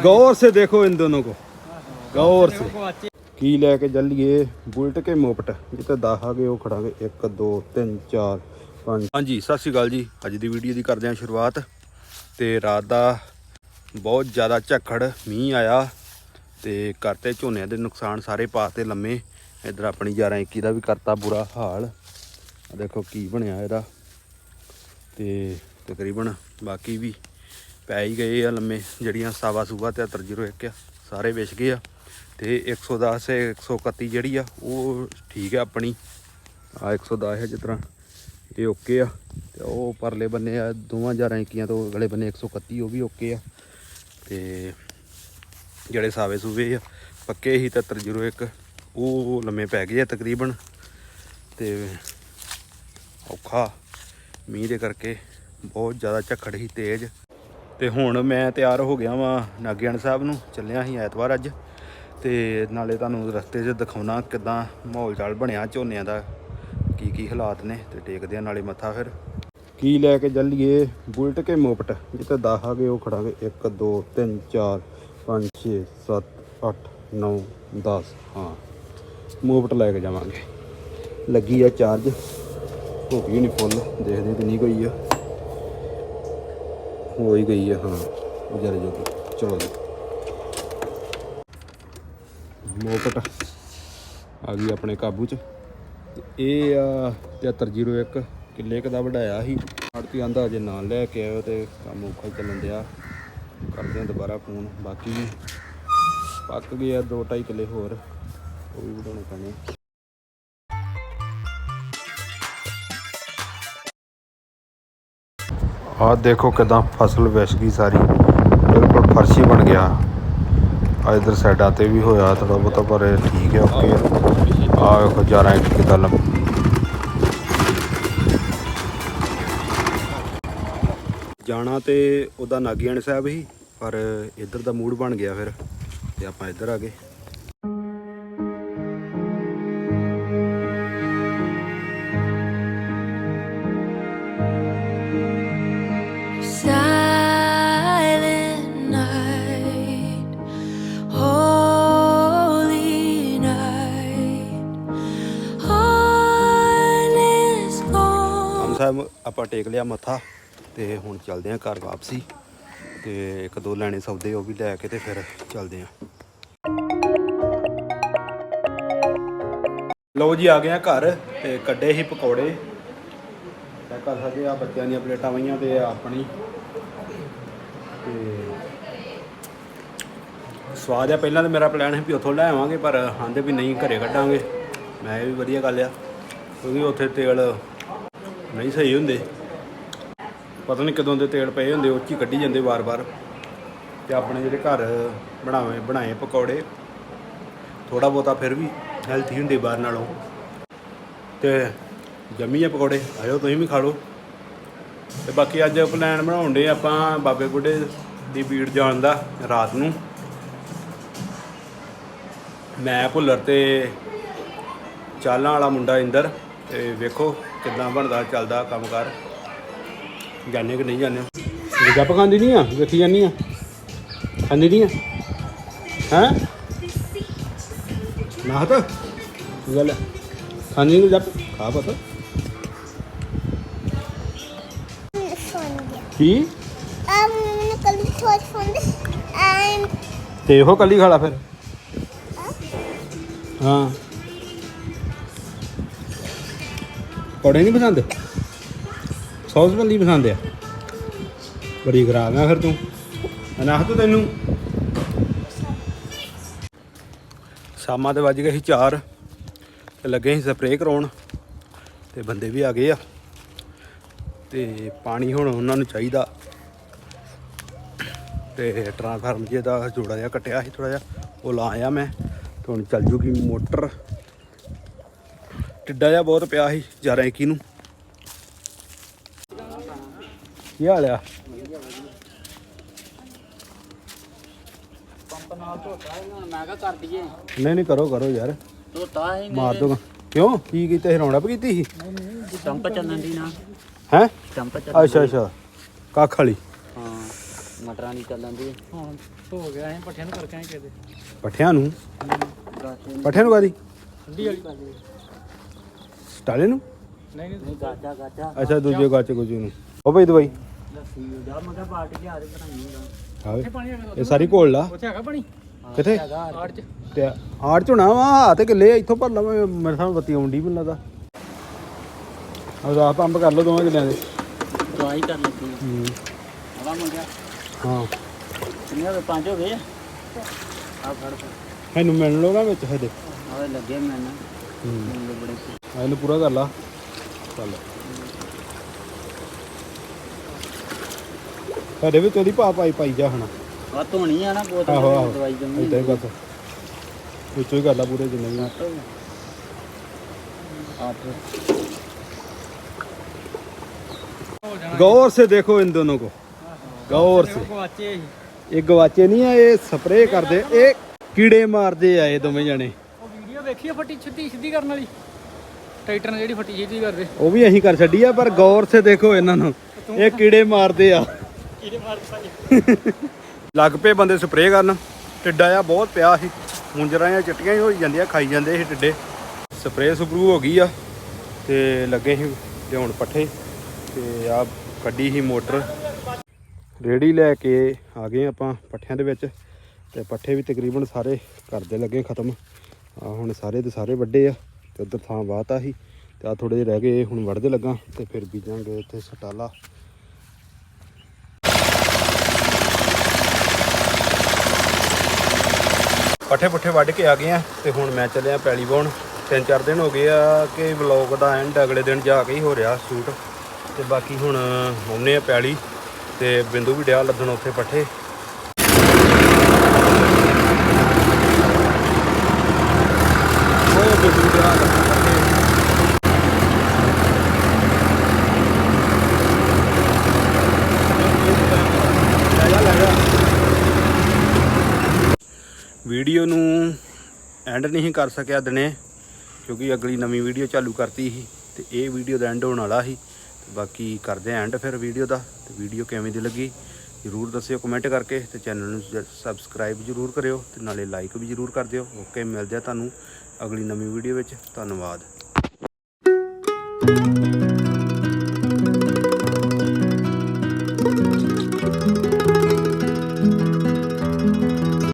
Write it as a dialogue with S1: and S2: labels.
S1: गौर से देखो इन दोनों को गौर से ਕੀ ਲੈ ਕੇ ਚੱਲੀਏ ਬੁਲਟ ਕੇ ਮੋਪਟ ਜਿੱਤੇ 10 ਆ ਗਏ ਉਹ ਖੜਾਂਗੇ 1 2 3 4 5 ਹਾਂਜੀ ਸਤਿ ਸ਼੍ਰੀ ਅਕਾਲ ਜੀ ਅੱਜ ਦੀ ਵੀਡੀਓ ਦੀ ਕਰਦੇ ਹਾਂ ਸ਼ੁਰੂਆਤ ਤੇ ਰਾਤ ਦਾ ਬਹੁਤ ਜ਼ਿਆਦਾ ਝੱਖੜ ਮੀਂਹ ਆਇਆ ਤੇ ਕਰਤੇ ਝੋਨਿਆਂ ਦੇ ਨੁਕਸਾਨ ਸਾਰੇ ਪਾਤੇ ਲੰਮੇ ਇਧਰ ਆਪਣੀ 11 21 ਦਾ ਵੀ ਕਰਤਾ ਬੁਰਾ ਹਾਲ ਆ ਦੇਖੋ ਕੀ ਬਣਿਆ ਇਹਦਾ ਤੇ ਤਕਰੀਬਨ ਬਾਕੀ ਵੀ ਪੈ ਹੀ ਗਏ ਆ ਲੰਮੇ, ਜਿਹੜੀਆਂ ਸਾਵਾ ਸੂਬਾ 7301 ਆ, ਸਾਰੇ ਵਿਛ ਗਏ ਆ। ਤੇ 110 ਤੇ 131 ਜਿਹੜੀ ਆ, ਉਹ ਠੀਕ ਆ ਆਪਣੀ। ਆ 110 ਹੈ ਜਿਸ ਤਰ੍ਹਾਂ, ਇਹ ਓਕੇ ਆ। ਤੇ ਉਹ ਪਰਲੇ ਬੰਨੇ ਆ, ਦੋਵਾਂ ਹਜ਼ਾਰਾਂ ਇੱਕੀਆਂ ਤੋਂ ਅਗਲੇ ਬੰਨੇ 131 ਉਹ ਵੀ ਓਕੇ ਆ। ਤੇ ਜਿਹੜੇ ਸਾਵੇ ਸੂਵੇ ਆ, ਪੱਕੇ ਹੀ 7301 ਉਹ ਲੰਮੇ ਪੈ ਗਏ ਆ ਤਕਰੀਬਨ। ਤੇ ਔਖਾ, ਮੀਂਹ ਦੇ ਕਰਕੇ ਬਹੁਤ ਜ਼ਿਆਦਾ ਝੱਖੜ ਸੀ ਤੇਜ਼। ਤੇ ਹੁਣ ਮੈਂ ਤਿਆਰ ਹੋ ਗਿਆ ਵਾਂ ਨਾਗਿਆਣ ਸਾਹਿਬ ਨੂੰ, ਚੱਲਿਆ ਸੀ ਐਤਵਾਰ ਅੱਜ। ਤੇ ਨਾਲੇ ਤੁਹਾਨੂੰ ਰਸਤੇ 'ਚ ਦਿਖਾਉਣਾ ਕਿਦਾਂ ਮਾਹੌਲ ਚਾਲ ਬਣਿਆ ਝੋਨਿਆਂ ਦਾ, ਕੀ ਕੀ ਹਾਲਾਤ ਨੇ ਤੇ ਟੇਕਦੇ ਆ ਨਾਲੇ ਮੱਥਾ ਫਿਰ। ਕੀ ਲੈ ਕੇ ਚੱਲੀਏ ਬੁਲਟ ਕੇ ਮੋਪਟ? ਜਿੱਤੇ 10 ਆ ਗਏ ਉਹ ਖੜਾਂਗੇ। 1 2 3 4 5 6 7 8 9 10 ਹਾਂ, ਮੋਪਟ ਲੈ ਕੇ ਜਾਵਾਂਗੇ। ਲੱਗੀ ਆ ਚਾਰਜ ਹੋ ਗਈ ਨਹੀਂ ਫੁੱਲ ਦੇਖਦੇ ਕਿੰਨੀ ਕੋਈ ਆ। ਹੋ ਹੀ ਗਈ ਆ, ਹਾਂ। ਜਰ ਜੋ ਚਲੋ ਜੀ। ਮੋਕਟ ਆ ਗਈ ਆਪਣੇ ਕਾਬੂ ਚ। ਤੇ ਇਹ ਆ 7301 ਕਿੱਲੇ ਕੁ ਦਾ ਵਢਾਇਆ ਸੀ। ਆੜਤੀ ਆਂਦਾ ਅਜੇ ਨਾਲ ਲੈ ਕੇ ਆਇਓ ਤੇ ਕੰਮ ਔਖਾ ਚੱਲਣ ਦਿਆ। ਕਰਦੇ ਆ ਦੁਬਾਰਾ ਫੋਨ, ਬਾਕੀ ਪੱਕ ਗਏ ਆ 2.5 ਕਿੱਲੇ ਹੋਰ, ਉਹ ਵੀ ਵਢਾਉਣੇ ਪੈਣੇ। ਆਹ ਦੇਖੋ ਕਿਦਾਂ ਫਸਲ ਵਿਛ ਗਈ ਸਾਰੀ। ਬਿਲਕੁਲ ਫਰਸ਼ੀ ਬਣ ਗਿਆ। ਆ ਇਧਰ ਸਾਈਡਾਂ ਤੇ ਵੀ ਹੋਇਆ ਥੋੜਾ ਬਹੁਤਾ, ਪਰ ਠੀਕ ਹੈ, ਓਕੇ। ਆ ਵੇਖੋ 11 ਇੰਚ ਕਿਦਾਂ ਲੰਮ ਜਾਣਾ ਤੇ ਉਹਦਾ ਨਾਗੀਆਣ ਸਾਹਿਬ ਹੀ, ਪਰ ਇੱਧਰ ਦਾ ਮੂਡ ਬਣ ਗਿਆ ਫਿਰ, ਤੇ ਆਪਾਂ ਇੱਧਰ ਆ ਗਏ। ਆਪਾਂ ਟੇਕ ਲਿਆ ਮੱਥਾ ਤੇ ਹੁਣ ਚੱਲਦੇ ਆਂ ਘਰ ਵਾਪਸੀ ਤੇ ਇੱਕ ਦੋ ਲੈਣੇ ਸੌਦੇ ਉਹ ਵੀ ਲੈ ਕੇ ਤੇ ਫਿਰ ਚੱਲਦੇ ਆਂ ਲਓ ਜੀ, ਆ ਗਏ ਆ ਘਰ ਤੇ ਕੱਢੇ ਹੀ ਪਕੌੜੇ। ਚੈੱਕ ਕਰ ਸਕਦੇ ਆ ਬੱਚਿਆਂ ਦੀਆਂ ਪਲੇਟਾਂ ਵਈਆਂ ਤੇ ਆਪਣੀ। ਤੇ ਸਵਾਦ ਆ, ਪਹਿਲਾਂ ਤਾਂ ਮੇਰਾ ਪਲਾਨ ਸੀ ਵੀ ਉੱਥੋਂ ਲੈ ਆਵਾਂਗੇ, ਪਰ ਆਂਦੇ ਵੀ ਨਹੀਂ, ਘਰੇ ਕੱਢਾਂਗੇ। ਮੈਂ ਇਹ ਵੀ ਵਧੀਆ ਗੱਲ ਆ, ਕਿਉਂਕਿ ਉੱਥੇ ਤੇਲ ਨਹੀਂ, ਸਹੀ ਹੁੰਦੇ। ਪਤਾ ਨਹੀਂ ਕਦੋਂ ਦੇ ਤੇਲ ਪਏ ਹੁੰਦੇ, ਉਹ 'ਚ ਹੀ ਕੱਢੀ ਜਾਂਦੇ ਵਾਰ-ਵਾਰ। ਤੇ ਆਪਣੇ ਜਿਹੜੇ ਘਰ ਬਣਾਵੇਂ, ਬਣਾਏ ਪਕੌੜੇ ਥੋੜਾ ਬਹੁਤਾ ਫਿਰ ਵੀ ਹੈਲਥੀ ਹੁੰਦੇ ਬਾਹਰ ਨਾਲੋਂ। ਤੇ ਜੰਮੀ ਆ ਪਕੌੜੇ, ਆਇਓ ਤੁਸੀਂ ਵੀ ਖਾ ਲਓ। ਤੇ ਬਾਕੀ ਅੱਜ ਪਲਾਨ ਬਣਾਉਣ ਦੇ ਆਪਾਂ ਬਾਬੇ ਬੁੱਢੇ ਦੀ ਬੀੜ ਜਾਣ ਦਾ ਰਾਤ ਨੂੰ। ਮੈਂ ਭੁੱਲਰ ਤੇ ਚਾਲਾਂ ਵਾਲਾ ਮੁੰਡਾ ਇੰਦਰ। ਤੇ ਵੇਖੋ ਕਿੱਦਾਂ ਬਣਦਾ ਚੱਲਦਾ ਕੰਮਕਾਰ। ਜਾਣੇ ਕਿ ਨਹੀਂ ਜਾਣੇ? ਗੱਪ ਖਾਂਦੀ ਨਹੀਂ ਆ? ਵੇਖੀ ਜਾਨੀ ਆ? ਖਾਂਦੀ ਨਹੀਂ ਆ? ਹੈ? ਨਾ ਤਾਂ ਕੀ ਗੱਲ? ਖਾਂਦੀ ਨਹੀਂ ਜੱਪ ਖਾ ਪਤਾ। ਕੀ?
S2: ਕੱਲ ਥੋੜਾ ਫੋਨ ਐਂਡ
S1: ਤੇ ਇਹੋ ਕੱਲੀ ਖਾ ਲਾ ਫਿਰ। ਹਾਂ। ਪਕੌੜੇ ਨਹੀਂ ਪਸੰਦ? ਸੌਸ ਬੰਦੀ ਪਸੰਦ ਆ? ਬੜੀ ਖਰਾਬ ਆ ਫਿਰ ਤੂੰ। ਅਨਾਹ ਤੂੰ ਤੈਨੂੰ। ਸ਼ਾਮਾਂ ਦੇ ਵੱਜ ਗਏ ਸੀ 4 ਤੇ ਲੱਗੇ ਸੀ ਸਪਰੇਅ ਕਰਾਉਣ, ਤੇ ਬੰਦੇ ਵੀ ਆ ਗਏ ਆ। ਤੇ ਪਾਣੀ ਹੁਣ ਉਹਨਾਂ ਨੂੰ ਚਾਹੀਦਾ। ਤੇ ਟ੍ਰਾਂਸਫਾਰਮ ਜੇ ਦਾ ਜੋੜਾ ਜਿਹਾ ਕੱਟਿਆ ਸੀ ਥੋੜਾ ਜਿਹਾ, ਉਹ ਲਾਇਆ ਮੈਂ, ਤੇ ਹੁਣ ਚੱਲ ਜੂਗੀ ਮੋਟਰ। ਟਿੱਡਾ ਜਿਹਾ ਬਹੁਤ ਪਿਆ ਸੀ 11 21 ਨੂੰ ਕੀ ਹਾਲ ਆ?
S3: ਮੈਂ ਕਿਹਾ ਕਰ ਦਈਏ
S1: ਨਹੀਂ ਨਹੀਂ, ਕਰੋ ਕਰੋ ਯਾਰ।
S3: ਧੋਤਾ ਹੀ
S1: ਮਾਰ ਦੋ। ਕਿਉਂ? ਕੀ ਕੀਤਾ ਸੀ? ਰੌਣਕ ਕੀਤੀ ਸੀ?
S3: ਸਟੰਪ ਚੱਲਣ ਦੀ ਨਾ
S1: ਹੈ?
S3: ਸਟੰਪ ਚੱਲ
S1: ਅੱਛਾ ਅੱਛਾ। ਕੱਖ ਵਾਲੀ।
S3: ਹਾਂ ਮਟਰਾਂ ਦੀ ਚੱਲਣ ਦੀ
S4: ਹੁਣ ਧੋ ਗਿਆ ਐ ਪੱਠਿਆਂ ਨੂੰ? ਕਰਕੇ ਆਏ ਕਿਤੇ
S1: ਪੱਠਿਆਂ ਨੂੰ ਪੱਠਿਆਂ ਨੂੰ ਕਾਦੀ
S4: ਠੰਡੀ ਵਾਲੀ
S1: ਸਟਾਲੇ ਨੂੰ
S4: ਨਹੀਂ ਨਹੀਂ
S3: ਨਹੀਂ ਗਾਚਾ ਗਾਚਾ
S1: ਅੱਛਾ ਦੂਜੇ ਗਾਚੇ ਗੁਜੂ ਨੂੰ। ਉਹ ਬਈ ਦਵਾਈ।
S3: ਲੱਸੀ ਜਾ ਮੈਂ ਕਿਹਾ ਬਾਟ ਕੇ ਆ ਦੇ ਬਣਾਈ ਹੁੰਦਾ
S1: ਆਵੇ।
S4: ਪਾਣੀ ਹੈਗਾ
S1: ਇਹ ਸਾਰੀ ਘੋਲ ਲਾ।
S4: ਉੱਥੇ ਹੈਗਾ ਪਾਣੀ?
S1: ਕਿੱਥੇ?
S4: ਆੜ ਚ।
S1: ਤੇ ਆੜ ਝੁਣਾ ਵਾ ਆ ਤੇ ਕਿੱਲੇ ਆ, ਇੱਥੋਂ ਭਰ ਲਾ ਮੇਰੇ ਸਾਹਮਣੇ ਬੱਤੀ ਆਉਂਦੀ ਮੈਨੂੰ ਲੱਗਦਾ। ਆ ਪੰਪ ਕਰ ਲਓ ਦੋਵਾਂ ਕਿੱਲਿਆਂ ਦੇ।
S3: ਦਵਾਈ ਕਰ ਲੱਗੀ।
S1: ਹੂੰ।
S3: ਹਵਾ ਮੰਗਿਆ।
S1: ਹਾਂ।
S3: ਕਿੰਨੇ ਪੰਜ ਹੋ ਗਏ? ਆ ਫੜ ਫੜ
S1: ਇਹਨੂੰ ਮਿਲਣ ਲੋਗਾ ਵਿੱਚ ਹਜੇ।
S3: ਆਵੇ ਲੱਗੇ ਮੈਨੂੰ
S1: ਹੂੰ। ਇਹਨੂੰ ਪੂਰਾ ਕਰ ਲਾ। ਚੱਲ। ਸਾਡੇ ਵੀ ਤੋਦੀ ਪਾ ਪਾਈ ਪਾਈ ਜਾ ਹਣਾ
S3: ਆ ਧੋਣੀ ਆ ਨਾ ਬੋਤਲ ਦਵਾਈ ਜੰਮੀ
S1: ਇਦਾਂ ਹੀ ਬਸ। ਵਿੱਚੋਂ ਹੀ ਕਰ ਲਾ ਪੂਰੇ ਜਿੰਨੇ ਵੀ। ਆਪ। ਗੌਰ ਸੇ ਦੇਖੋ ਇਨ ਦੋਨੋਂ ਕੋ।
S4: ਗੌਰ ਸੇ।
S1: ਇਹ ਗਵਾਚੇ ਨਹੀਂ ਆ ਇਹ ਸਪਰੇ ਕਰਦੇ। ਇਹ ਕੀੜੇ ਮਾਰਦੇ ਆ ਇਹ ਦੋਵੇਂ ਜਣੇ।
S4: ਵੇਖੀ ਆ ਫੱਟੀ ਛਿੱਤੀ ਸਿੱਧੀ ਕਰਨ ਵਾਲੀ। ਟਾਈਟਰ ਨਾਲ ਜਿਹੜੀ ਫੱਟੀ ਸਿੱਧੀ ਕਰਦੇ
S1: ਉਹ ਵੀ ਅਸੀਂ ਕਰ ਛੱਡੀ ਆ ਪਰ ਗੌਰ ਸੇ ਦੇਖੋ ਇਹਨਾਂ ਨੂੰ। ਇਹ ਕੀੜੇ ਮਾਰਦੇ ਆ।
S4: ਕੀੜੇ ਮਾਰ ਪਾਏ
S1: ਲੱਗ ਪਏ ਬੰਦੇ ਸਪਰੇਅ ਕਰਨ। ਟਿੱਡਾ ਆ ਬਹੁਤ ਪਿਆ ਸੀ। ਮੁੰਜਰਾਂ ਆ ਚਿੱਟੀਆਂ ਹੀ ਹੋਈ ਜਾਂਦੀਆਂ ਖਾਈ ਜਾਂਦੇ ਸੀ ਟਿੱਡੇ। ਸਪਰੇਅ ਸਪਰੂ ਹੋ ਗਈ ਆ ਤੇ ਲੱਗੇ ਸੀ ਲਿਆਉਣ ਪੱਠੇ। ਤੇ ਆ ਕੱਢੀ ਸੀ ਮੋਟਰ। ਰੇੜੀ ਲੈ ਕੇ ਆ ਗਏ ਆਪਾਂ ਪੱਠਿਆਂ ਦੇ ਵਿੱਚ। ਤੇ ਪੱਠੇ ਵੀ ਤਕਰੀਬਨ ਸਾਰੇ ਕਰਦੇ ਲੱਗੇ ਖਤਮ। ਆ ਹੁਣ ਸਾਰੇ ਦੇ ਸਾਰੇ ਵੱਡੇ ਆ ਤੇ ਉਧਰ ਥਾਂ ਬਾਤਾ ਸੀ ਤੇ ਆ ਥੋੜੇ ਜਿਹੇ ਰਹਿ ਗਏ ਹੁਣ ਵੜਦੇ ਲੱਗਾ ਤੇ ਫਿਰ ਬੀਜਾਂਗੇ ਇੱਥੇ ਸਟਾਲਾ। ਪੱਠੇ ਪੁੱਠੇ ਵੱਢ ਕੇ ਆ ਗਏ ਆ ਤੇ ਹੁਣ ਮੈਂ ਚੱਲਿਆ ਪੈਲੀ ਬਾਉਣ ਤਿੰਨ ਚਾਰ ਦਿਨ ਹੋ ਗਏ ਆ ਕਿ ਵਲੌਗ ਦਾ ਐਂਡ, ਅਗਲੇ ਦਿਨ ਜਾ ਕੇ ਹੀ ਹੋ ਰਿਹਾ ਸ਼ੂਟ। ਤੇ ਬਾਕੀ ਹੁਣ ਆਉਨੇ ਆ ਪੈਲੀ ਤੇ ਬਿੰਦੂ ਵੀ ਡਿਆ ਲੱਦਣ ਉੱਥੇ ਪੱਠੇ। ਉਹ ਬਿੰਦੂ ਡਿਆ ਵੀਡੀਓ ਨੂੰ ਐਂਡ ਨਹੀਂ ਕਰ ਸਕਿਆ ਦਿਨੇ, ਕਿਉਂਕਿ ਅਗਲੀ ਨਵੀਂ ਵੀਡੀਓ ਚਾਲੂ ਕਰਤੀ ਸੀ ਤੇ ਇਹ ਵੀਡੀਓ ਦਾ ਐਂਡ ਹੋਣ ਵਾਲਾ ਸੀ। ਬਾਕੀ ਕਰਦੇ ਆਂ ਐਂਡ ਫਿਰ ਵੀਡੀਓ ਦਾ, ਤੇ ਵੀਡੀਓ ਕਿਵੇਂ ਦੀ ਲੱਗੀ? ਜਰੂਰ ਦੱਸਿਓ ਕਮੈਂਟ ਕਰਕੇ ਤੇ ਚੈਨਲ ਨੂੰ ਸਬਸਕ੍ਰਾਈਬ ਜਰੂਰ ਕਰਿਓ ਤੇ ਨਾਲੇ ਲਾਈਕ ਵੀ ਜਰੂਰ ਕਰ ਦਿਓ। ਓਕੇ ਮਿਲਦੇ ਆ ਤੁਹਾਨੂੰ ਅਗਲੀ ਨਵੀਂ ਵੀਡੀਓ ਵਿੱਚ। ਧੰਨਵਾਦ।